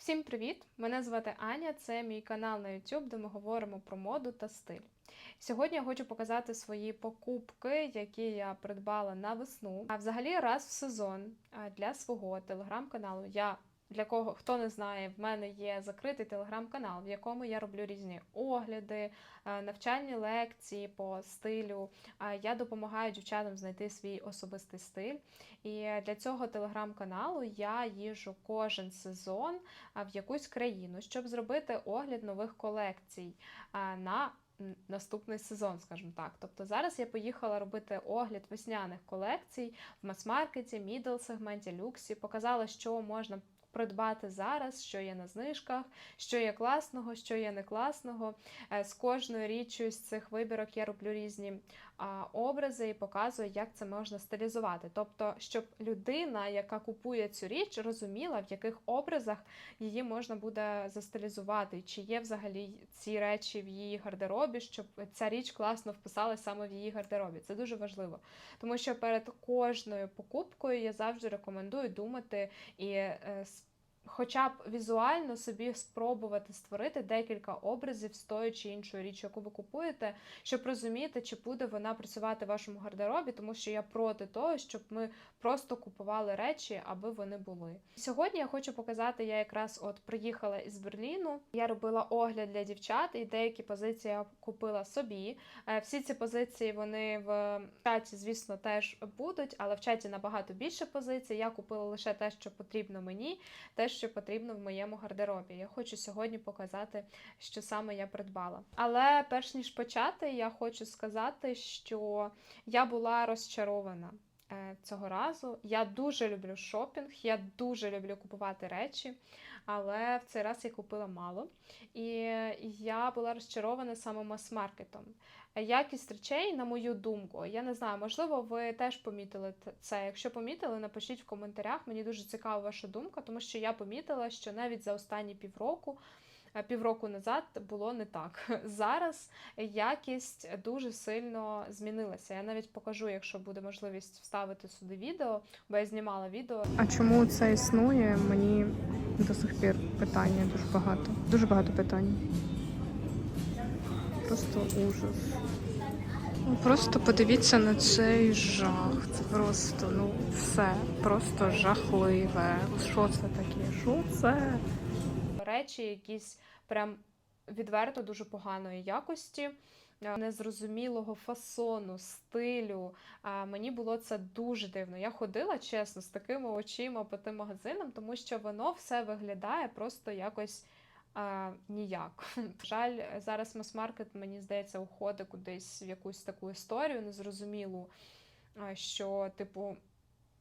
Всім привіт! Мене звати Аня. Це мій канал на YouTube, де ми говоримо про моду та стиль. Сьогодні я хочу показати свої покупки, які я придбала на весну. А взагалі раз в сезон для свого телеграм-каналу. Я для кого хто не знає, в мене є закритий телеграм-канал, в якому я роблю різні огляди, е, навчальні лекції по стилю. Я допомагаю дівчатам знайти свій особистий стиль. І для цього телеграм-каналу я їжджу кожен сезон в якусь країну, щоб зробити огляд нових колекцій на наступний сезон, скажімо так. Тобто зараз я поїхала робити огляд весняних колекцій в мас-маркеті, мідл сегменті, люксі, показала, що можна. Придбати зараз, що є на знижках, що є класного, що є не класного. Е, З кожною річчю з цих вибірок я роблю різні образи і показую, як це можна стилізувати. Тобто, щоб людина, яка купує цю річ, розуміла, в яких образах її можна буде застилізувати, чи є взагалі ці речі в її гардеробі, щоб ця річ класно вписалась саме в її гардеробі. Це дуже важливо. Тому що перед кожною покупкою я завжди рекомендую думати і е, с- Хоча б візуально собі спробувати створити декілька образів з тої чи іншої річі, яку ви купуєте, щоб розуміти, чи буде вона працювати в вашому гардеробі, тому що я проти того, щоб ми просто купували речі, аби вони були. Сьогодні я хочу показати, я якраз от приїхала із Берліну. Я робила огляд для дівчат, і деякі позиції я купила собі. Е, Всі ці позиції вони в чаті, звісно, теж будуть, але в чаті набагато більше позицій. Я купила лише те, що потрібно мені, те, що потрібно в моєму гардеробі. Я хочу сьогодні показати, що саме я придбала. Але перш ніж почати, я хочу сказати, що я була розчарована. Е, Цього разу я дуже люблю шопінг, я дуже люблю купувати речі, але в цей раз я купила мало. І я була розчарована саме мас-маркетом. Якість речей, на мою думку, я не знаю, можливо, ви теж помітили це. Якщо помітили, напишіть в коментарях. Мені дуже цікава ваша думка, тому що я помітила, що навіть за останні півроку. Е, Півроку назад було не так. Зараз якість дуже сильно змінилася. Я навіть покажу, якщо буде можливість вставити сюди відео, бо я знімала відео. А чому це існує? Мені до сих пір питання дуже багато. Дуже багато питань. Просто ужас. Ну, Просто подивіться на цей жах. Це просто, ну, все, просто жахливе. Що це таке? Що це? Речі якісь прям відверто дуже поганої якості. е, Незрозумілого фасону, стилю. А мені було це дуже дивно. Я ходила чесно з такими очима по тим магазинам, тому що воно все виглядає просто якось а, ніяк. Жаль, зараз мас-маркет, мені здається, уходить кудись в якусь таку історію незрозумілу, що, типу,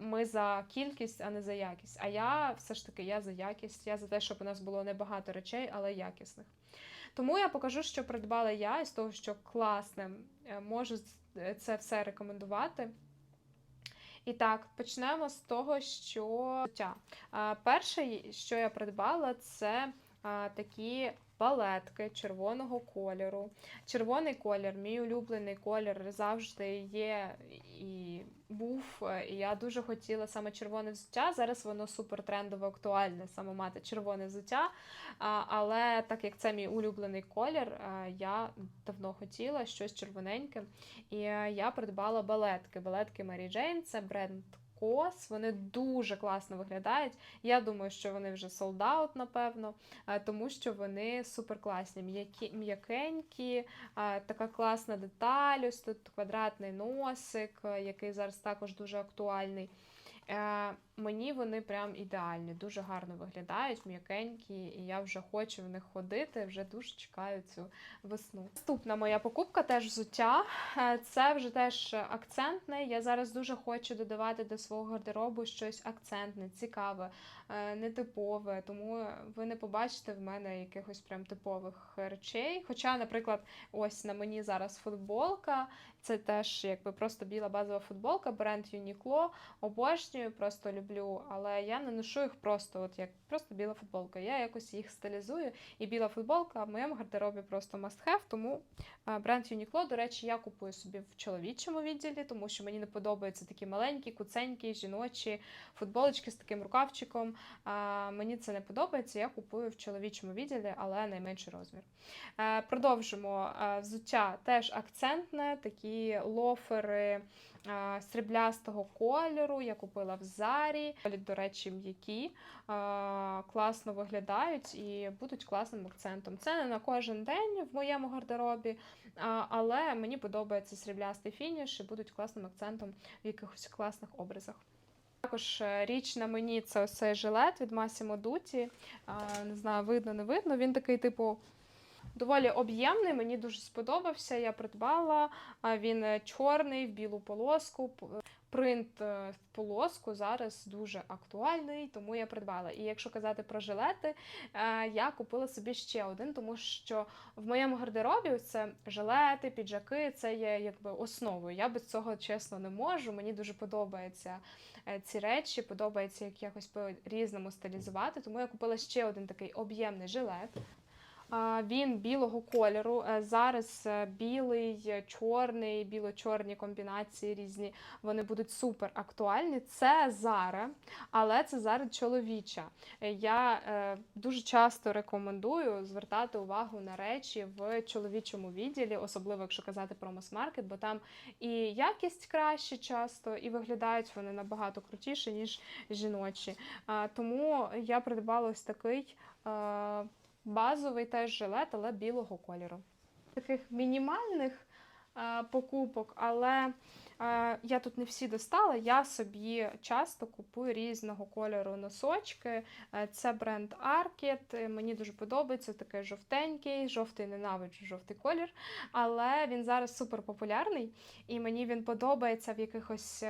ми за кількість, а не за якість. А я все ж таки я за якість, я за те, щоб у нас було небагато речей, але якісних. Тому я покажу, що придбала я, і з того, що класним е, можу е, це все рекомендувати. І так, почнемо з того, що Перше, що я придбала, це такі балетки червоного кольору. Червоний колір, мій улюблений колір, завжди є і був. е, І я дуже хотіла саме червоне взуття. Зараз воно супер трендово актуальне, саме мати червоне взуття. Але так як це мій улюблений колір, е, я давно хотіла щось червоненьке. І е, я придбала балетки. Балетки Мері Джейн, це бренд Кос. Вони дуже класно виглядають. Я думаю, що вони вже out, напевно, е, тому що вони супер класні, м'які, м'якенькі, е, така класна деталь. Ось тут квадратний носик, е, який зараз також дуже актуальний. Мені вони прям ідеальні, дуже гарно виглядають, м'якенькі, і я вже хочу в них ходити, вже дуже чекаю цю весну. Наступна моя покупка теж взуття. Е, Це вже теж акцентне. Я зараз дуже хочу додавати до свого гардеробу щось акцентне, цікаве, е, нетипове. Тому ви не побачите в мене якихось прям типових речей. Хоча, наприклад, ось на мені зараз футболка. Це теж якби просто біла базова футболка, бренд Uniqlo. Обожнюю, просто люблю люблю, але я не ношу їх просто, от як просто біла футболка. Я якось їх стилізую. І біла футболка в моєму гардеробі просто must have, тому е, бренд Uniqlo, до речі, я купую собі в чоловічому відділі, тому що мені не подобаються такі маленькі, куценькі, жіночі футболочки з таким рукавчиком. А, мені це не подобається. Я купую в чоловічому відділі, але найменший розмір. Е, продовжимо Е, взуття теж акцентне, такі лофери е, сріблястого кольору. Я купила в Зарі. До речі, м'які, класно виглядають і будуть класним акцентом. Це не на кожен день в моєму гардеробі, але мені подобається сріблястий фініш і будуть класним акцентом в якихось класних образах. Також е, річ на мені це ось цей жилет від Massimo Dutti. Не знаю, видно, не видно. Він такий, типу, доволі об'ємний. Мені дуже сподобався. Я придбала. Він е, чорний в білу полоску. Принт е, в полоску зараз дуже актуальний, тому я придбала. І якщо казати про жилети, е, я купила собі ще один, тому що в моєму гардеробі це жилети, піджаки, це є якби основою. Я без цього чесно не можу. Мені дуже подобається е, ці речі, подобається як якось по-різному стилізувати. Тому я купила ще один такий об'ємний жилет. Він білого кольору. Е, Зараз е, білий, е, чорний, біло-чорні комбінації різні. Вони будуть супер актуальні. Це Зара, але це Зара чоловіча. Я дуже часто рекомендую звертати увагу на речі в чоловічому відділі, особливо якщо казати про мас-маркет, бо там і якість краще часто, і виглядають вони набагато крутіше, ніж жіночі. Тому я придбала ось такий. Базовий теж жилет, але білого кольору. Таких мінімальних е, покупок, але е, я тут не всі достала. Я собі часто купую різного кольору носочки. Е, це бренд Arket. Мені дуже подобається такий жовтенький, жовтий ненавиджу жовтий колір. Але він зараз супер популярний, і мені він подобається в якихось.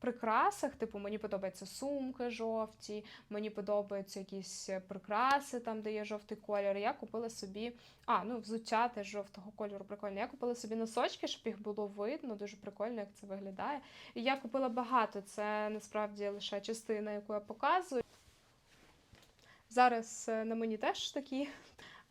Прикрасах, типу, мені подобаються сумки жовті, мені подобаються якісь е, прикраси, там, де є жовтий колір. Я купила собі, а, ну, взуття теж жовтого кольору прикольно. Я купила собі носочки, щоб їх було видно, дуже прикольно, як це виглядає. І я купила багато, це насправді лише частина, яку я показую. Зараз е, на мені теж такі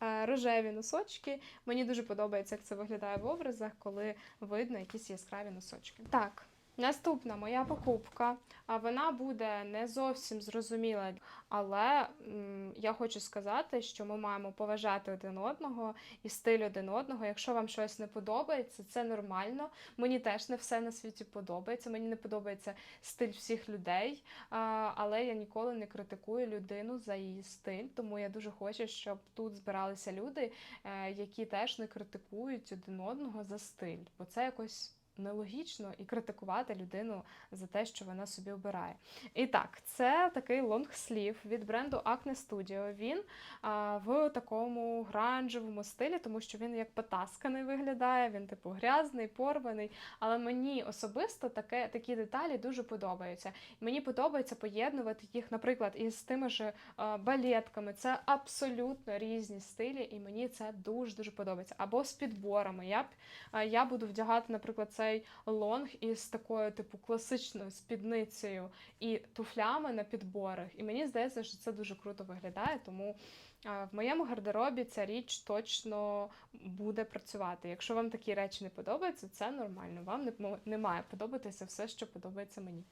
е, рожеві носочки. Мені дуже подобається, як це виглядає в образах, коли видно якісь яскраві носочки. Так. Наступна моя покупка, а вона буде не зовсім зрозуміла, але м, я хочу сказати, що ми маємо поважати один одного і стиль один одного. Якщо вам щось не подобається, це нормально. Мені теж не все на світі подобається. Мені не подобається стиль всіх людей, а, але я ніколи не критикую людину за її стиль. Тому я дуже хочу, щоб тут збиралися люди, е, які теж не критикують один одного за стиль, бо це якось. Нелогічно і критикувати людину за те, що вона собі обирає. І так, це такий лонгслів від бренду Acne Studio. Він а, в такому гранжевому стилі, тому що він як потасканий виглядає, він типу грязний, порваний. Але мені особисто таке, такі деталі дуже подобаються. Мені подобається поєднувати їх, наприклад, із тими ж а, балетками. Це абсолютно різні стилі, і мені це дуже дуже подобається. Або з підборами. Я б я буду вдягати, наприклад, цей лонг із такою, типу, класичною спідницею і туфлями на підборах. І мені здається, що це дуже круто виглядає, тому в моєму гардеробі ця річ точно буде працювати. Якщо вам такі речі не подобаються, це нормально. Вам не має подобатися все, що подобається мені.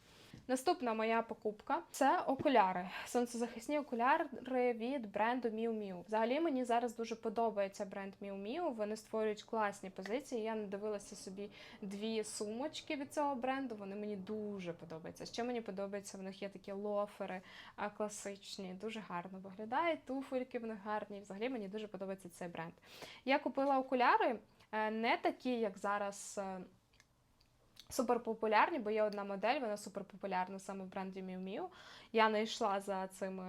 Наступна моя покупка це окуляри. Сонцезахисні окуляри від бренду Miu Miu. Взагалі мені зараз дуже подобається бренд Miu Miu. Вони створюють класні позиції. Я надивилася собі дві сумочки від цього бренду. Вони мені дуже подобаються. Ще мені подобається, в них є такі лофери класичні, дуже гарно виглядають. Туфельки в них гарні. Взагалі мені дуже подобається цей бренд. Я купила окуляри е, не такі, як зараз. Суперпопулярні, бо є одна модель, вона суперпопулярна саме в бренді Miu Miu. Я не йшла за цими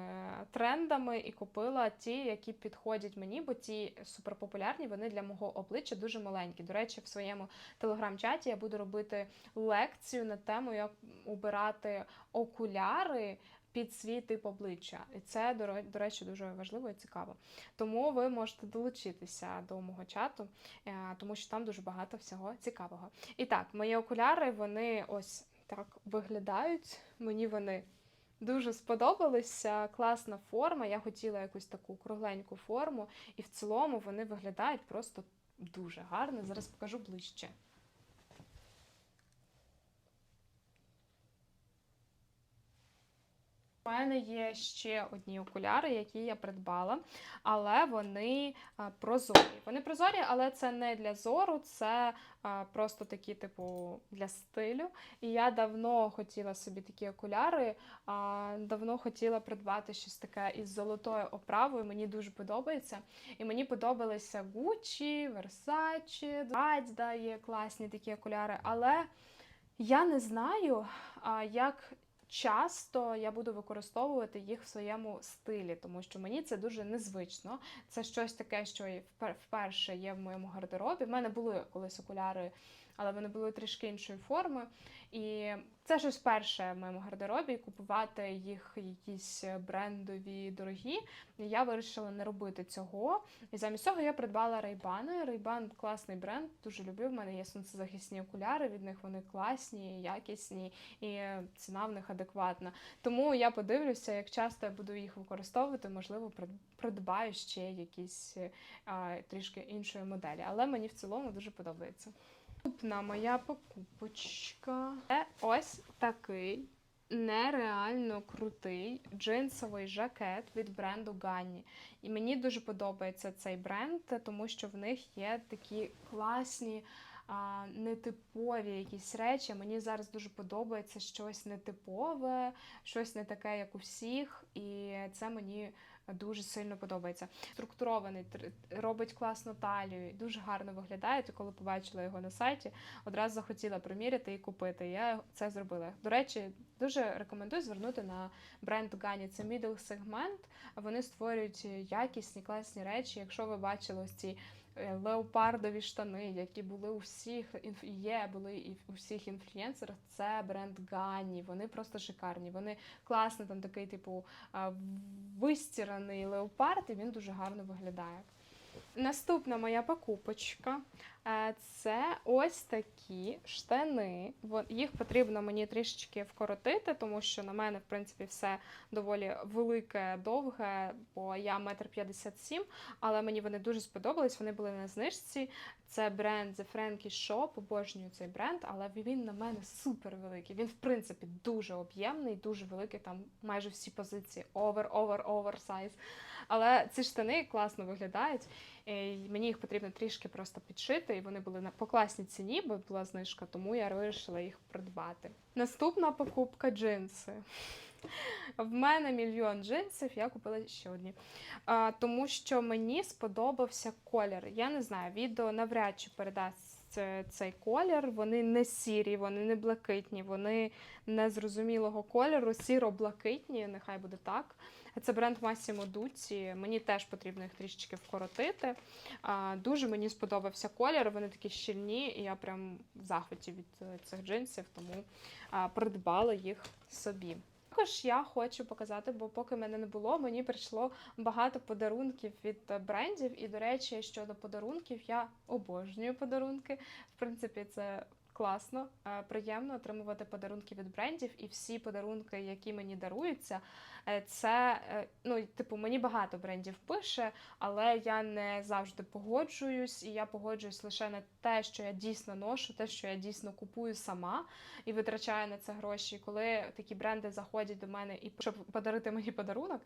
трендами і купила ті, які підходять мені, бо ті суперпопулярні, вони для мого обличчя дуже маленькі. До речі, в своєму телеграм-чаті я буду робити лекцію на тему, як обирати окуляри під свій тип обличчя. І це, до речі, дуже важливо і цікаво. Тому ви можете долучитися до мого чату, е, тому що там дуже багато всього цікавого. І так, мої окуляри, вони ось так виглядають. Мені вони дуже сподобалися. Класна форма. Я хотіла якусь таку кругленьку форму, і в цілому вони виглядають просто дуже гарно. Зараз покажу ближче. У мене є ще одні окуляри, які я придбала, але вони прозорі. Вони прозорі, але це не для зору, це просто такі, типу, для стилю. І я давно хотіла собі такі окуляри, давно хотіла придбати щось таке із золотою оправою. Мені дуже подобається. І мені подобалися Gucci, Versace, Adidas є класні такі окуляри, але я не знаю, як часто я буду використовувати їх в своєму стилі, тому що мені це дуже незвично. Це щось таке, що вперше є в моєму гардеробі. В мене були колись окуляри, але вони були трішки іншої форми. І це щось перше в моєму гардеробі. Купувати їх якісь брендові дорогі. Я вирішила не робити цього. І замість цього я придбала Ray-Ban. Ray-Ban класний бренд, дуже люблю. В мене є сонцезахисні окуляри, від них вони класні, якісні, і ціна в них адекватна. Тому я подивлюся, як часто я буду їх використовувати, можливо, придбаю ще якісь а, трішки іншої моделі. Але мені в цілому дуже подобається. Наступна моя покупочка. Це ось такий нереально крутий джинсовий жакет від бренду Ganni. І мені дуже подобається цей бренд, тому що в них є такі класні. Нетипові якісь речі. Мені зараз дуже подобається щось нетипове, щось не таке, як у всіх, і це мені дуже сильно подобається. Структурований, тр- робить класну талію, дуже гарно виглядає. І коли побачила його на сайті, одразу захотіла приміряти і купити. Я це зробила. До речі, дуже рекомендую звернути на бренд Гані. Це middle сегмент. Вони створюють якісні, класні речі. Якщо ви бачили ось ці леопардові штани, які були у всіх є, були і у всіх інфлюєнсерах. Це бренд Гані. Вони просто шикарні. Вони класно, там такий, типу, вистіраний леопард, і він дуже гарно виглядає. Наступна моя покупочка е, це ось такі штани. Їх потрібно мені трішечки вкоротити, тому що на мене, в принципі, все доволі велике, довге, бо я метр п'ятдесят сім, але мені вони дуже сподобались. Вони були на знижці. Це бренд The Frankie Shop, обожнюю цей бренд, але він на мене супер великий. Він, в принципі, дуже об'ємний, дуже великий, там майже всі позиції over, over, oversize. Але ці штани класно виглядають. І Мені їх потрібно трішки просто підшити, і вони були на по класній ціні, бо була знижка, тому я вирішила їх придбати. Наступна покупка джинси. В мене мільйон джинсів, я купила ще одні. А, тому що мені сподобався колір. Я не знаю, відео навряд чи передасть цей колір. Вони не сірі, вони не блакитні, вони незрозумілого кольору, сіро-блакитні, нехай буде так. Це бренд Massimo Dutti. Мені теж потрібно їх трішечки вкоротити. Дуже мені сподобався колір. Вони такі щільні, і я прям в захваті від е, цих джинсів, тому придбала їх собі. Також я хочу показати, бо поки мене не було, мені прийшло багато подарунків від е, брендів. І, до речі, щодо подарунків, я обожнюю подарунки. В принципі, це класно, е, приємно отримувати подарунки від брендів. І всі подарунки, які мені даруються, е, це е, ну, типу, мені багато брендів пише, але я не завжди погоджуюсь, і я погоджуюсь лише на те, що я дійсно ношу, те, що я дійсно купую сама і витрачаю на це гроші. Коли такі бренди заходять до мене і щоб подарити мені подарунок,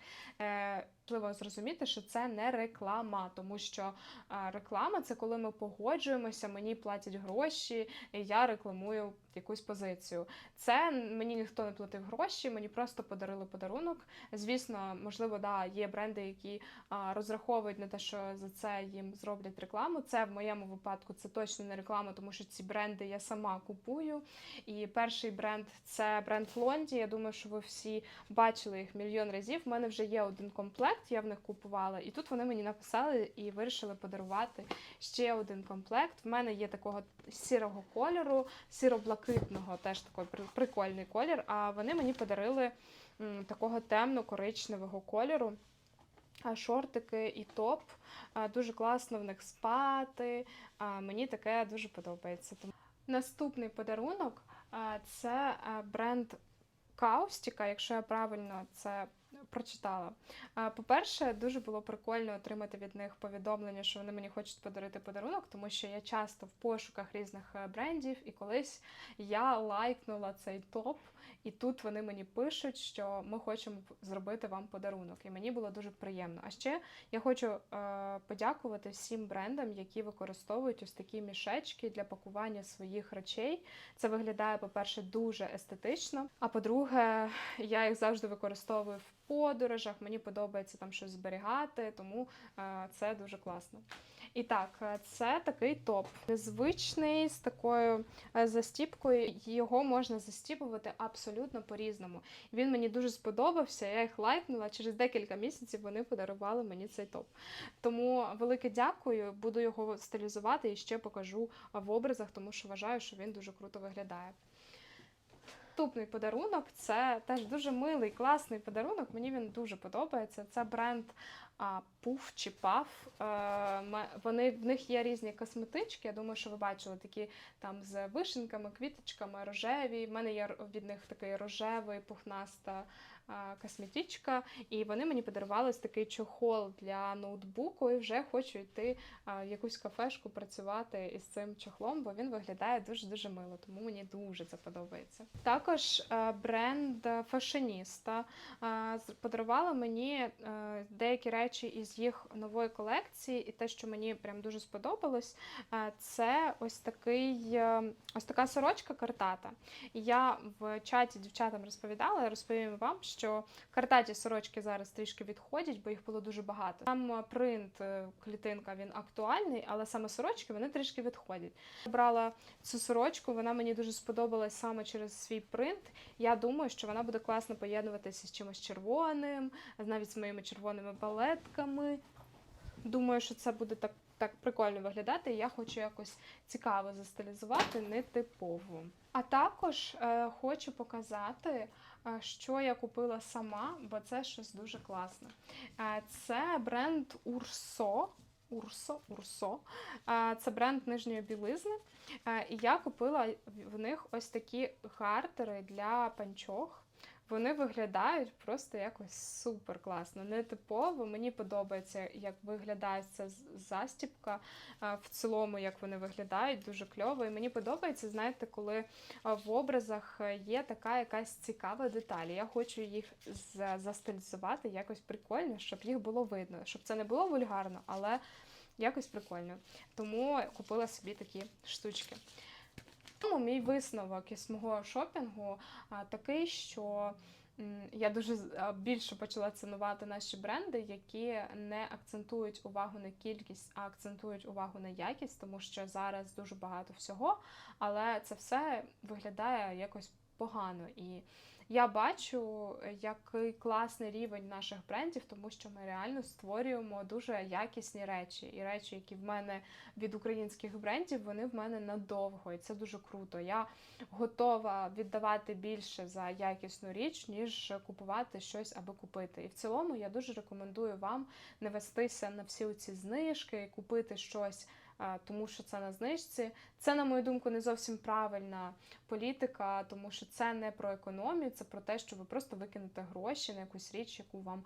важливо зрозуміти, що це не реклама, тому що е, реклама це коли ми погоджуємося, мені платять гроші, і я рекламую якусь позицію. Це мені ніхто не платив гроші, мені просто подарили подарунок. Звісно, можливо, да, є бренди, які а, розраховують на те, що за це їм зроблять рекламу. Це в моєму випадку це точно не реклама, тому що ці бренди я сама купую. І перший бренд це бренд Лонді. Я думаю, що ви всі бачили їх мільйон разів. У мене вже є один комплект, я в них купувала, і тут вони мені написали і вирішили подарувати ще один комплект. В мене є такого сірого кольору, сіро-блакитного, теж такий прикольний колір. А вони мені подарили такого темно-коричневого кольору. Шортики і топ. Дуже класно в них спати. Мені таке дуже подобається. Наступний подарунок це бренд Каустіка, якщо я правильно це прочитала. По-перше, дуже було прикольно отримати від них повідомлення, що вони мені хочуть подарити подарунок, тому що я часто в пошуках різних е, брендів, і колись я лайкнула цей топ, і тут вони мені пишуть, що ми хочемо зробити вам подарунок. І мені було дуже приємно. А ще я хочу е, подякувати всім брендам, які використовують ось такі мішечки для пакування своїх речей. Це виглядає, по-перше, дуже естетично. А по-друге, я їх завжди використовую в подорожах. Мені подобається там щось зберігати, тому е, це дуже класно. І так, е, це такий топ. Незвичний з такою е, застіпкою. Його можна застіпувати абсолютно по-різному. Він мені дуже сподобався. Я їх лайкнула. Через декілька місяців вони подарували мені цей топ. Тому велике дякую. Буду його стилізувати і ще покажу в образах, тому що вважаю, що він дуже круто виглядає. Наступний подарунок це теж дуже милий, класний подарунок. Мені він дуже подобається. Це бренд Пуф чи Puff. Е, вони, в них є різні косметички. Я думаю, що ви бачили такі там з вишенками, квіточками, рожеві. В мене є від них такий рожевий, пухнаста косметичка. І вони мені подарували такий чохол для ноутбуку. І вже хочу йти в якусь кафешку працювати із цим чохлом, бо він виглядає дуже дуже мило, тому мені дуже це подобається. Також бренд е, подарувала мені деякі речі із їх нової колекції, і те, що мені прям дуже сподобалось, це ось такий ось така сорочка картата. Я в чаті дівчатам розповідала, розповім вам, що картаті сорочки зараз трішки відходять, бо їх було дуже багато. Там е, принт е, клітинка він актуальний, але саме сорочки вони трішки відходять. Я брала цю сорочку, вона мені дуже сподобалась саме через свій принт. Я думаю, що вона буде класно поєднуватися з чимось червоним, навіть з моїми червоними балетками. Думаю, що це буде так, так прикольно виглядати. Я хочу якось цікаво застилізувати, нетипово. А також е, хочу показати, що я купила сама, бо це щось дуже класне. Е, це бренд Урсо. Урсо, Урсо. Е, Це бренд нижньої білизни. Е, І я купила в них ось такі гартери для панчох. Вони виглядають просто якось супер класно, нетипово. Мені подобається, як виглядає ця застіпка. В цілому, як вони виглядають, дуже кльово. І мені подобається, знаєте, коли в образах е, є така якась цікава деталь. Я хочу їх застилізувати якось прикольно, щоб їх було видно, щоб це не було вульгарно, але якось прикольно. Тому купила собі такі штучки. Тому мій висновок із мого шопінгу такий, що я дуже більше почала цінувати наші бренди, які не акцентують увагу на кількість, а акцентують увагу на якість, тому що зараз дуже багато всього, але це все виглядає якось погано. І я бачу, е, який класний рівень наших брендів, тому що ми реально створюємо дуже якісні речі. І речі, які в мене від українських брендів, вони в мене надовго, і це дуже круто. Я готова віддавати більше за якісну річ, ніж купувати щось аби купити. І в цілому я дуже рекомендую вам не вестися на всі ці знижки купити щось. Тому що це на знижці. Це, на мою думку, не зовсім правильна політика, тому що це не про економію, це про те, що ви просто викинете гроші на якусь річ, яку вам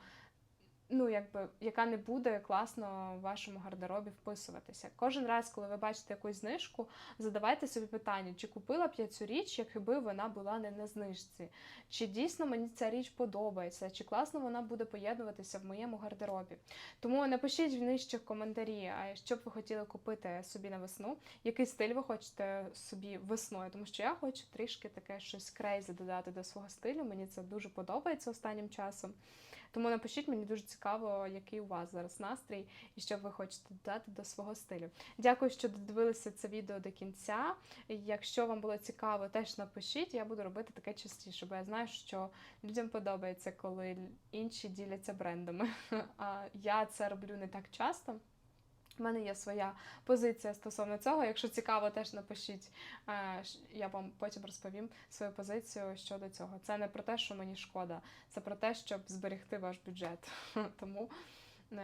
ну, якби, яка не буде класно в вашому гардеробі вписуватися. Кожен раз, коли ви бачите якусь знижку, задавайте собі питання, чи купила б я цю річ, якби вона була не на знижці, чи дійсно мені ця річ подобається, чи класно вона буде поєднуватися в моєму гардеробі. Тому напишіть в нижчих коментарі, що б ви хотіли купити собі на весну, який стиль ви хочете собі весною, тому що я хочу трішки таке щось крейзі додати до свого стилю. Мені це дуже подобається останнім часом. Тому напишіть мені дуже цікаво, який у вас зараз настрій і що ви хочете додати до свого стилю. Дякую, що додивилися це відео до кінця. Якщо вам було цікаво, теж напишіть. Я буду робити таке частіше, бо я знаю, що людям подобається, коли інші діляться брендами. А я це роблю не так часто. У мене є своя позиція стосовно цього. Якщо цікаво, теж напишіть. Е, Я вам потім розповім свою позицію щодо цього. Це не про те, що мені шкода, це про те, щоб зберегти ваш бюджет. Тому е,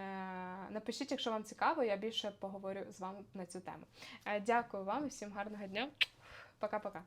напишіть, якщо вам цікаво, я більше поговорю з вами на цю тему. Е, Дякую вам і всім гарного дня. Пока-пока.